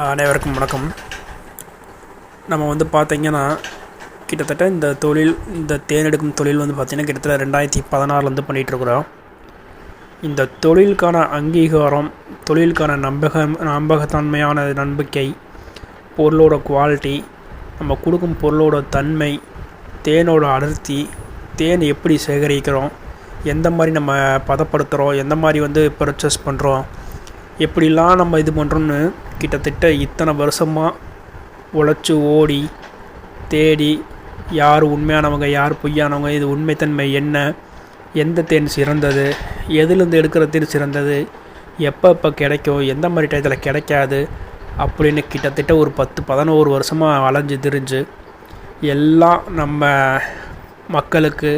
அனைவருக்கும் வணக்கம். நம்ம வந்து பார்த்தீங்கன்னா கிட்டத்தட்ட இந்த தொழில் இந்த தேன் எடுக்கும் தொழில் வந்து பார்த்திங்கன்னா கிட்டத்தட்ட ரெண்டாயிரத்தி பதினாறுலேருந்து பண்ணிகிட்ருக்குறோம் இந்த தொழிலுக்கான அங்கீகாரம் தொழிலுக்கான நம்பக நம்பகத்தன்மையான நம்பிக்கை பொருளோட குவாலிட்டி நம்ம கொடுக்கும் பொருளோட தன்மை தேனோட அடர்த்தி தேன் எப்படி சேகரிக்கிறோம் எந்த மாதிரி நம்ம பதப்படுத்துகிறோம் எந்த மாதிரி வந்து பர்ச்சேஸ் பண்ணுறோம் எப்படிலாம் நம்ம இது பண்ணுறோம்னு கிட்டத்தட்ட இத்தனை வருஷமாக உழைச்சி ஓடி தேடி யார் உண்மையானவங்க யார் பொய்யானவங்க இது உண்மைத்தன்மை என்ன எந்த தேன் சிறந்தது எதுலேருந்து எடுக்கிற தேன் சிறந்தது எப்போ எப்போ கிடைக்கும் எந்த மாதிரி டயத்தில் கிடைக்காது அப்படின்னு கிட்டத்தட்ட ஒரு பத்து பதினோரு வருஷமாக அலைஞ்சு திரிஞ்சு எல்லாம் நம்ம மக்களுக்கு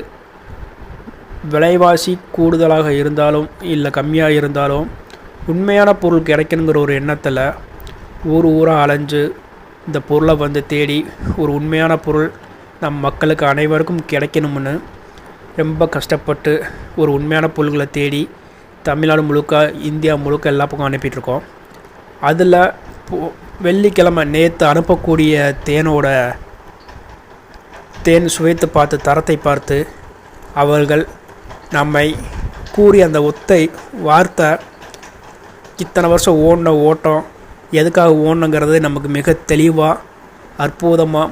விலைவாசி கூடுதலாக இருந்தாலும் இல்லை கம்மியாக இருந்தாலும் உண்மையான பொருள் கிடைக்கணுங்கிற ஒரு எண்ணத்தில் ஊர் ஊராக அலைஞ்சு இந்த பொருளை வந்து தேடி ஒரு உண்மையான பொருள் நம் மக்களுக்கு அனைவருக்கும் கிடைக்கணும்னு ரொம்ப கஷ்டப்பட்டு ஒரு உண்மையான பொருள்களை தேடி தமிழ்நாடு முழுக்க இந்தியா முழுக்க எல்லா பக்கம் அனுப்பிட்டுருக்கோம். அதில் வெள்ளிக்கிழமை நேற்று அனுப்பக்கூடிய தேனோட தேன் சுவைத்து பார்த்து தரத்தை பார்த்து அவர்கள் நம்மை கூறி அந்த ஒத்தை வார்த்தை இத்தனை வருஷம் ஓடின ஓட்டம் எதுக்காக ஓடணுங்கிறது நமக்கு மிக தெளிவாக அற்புதமாக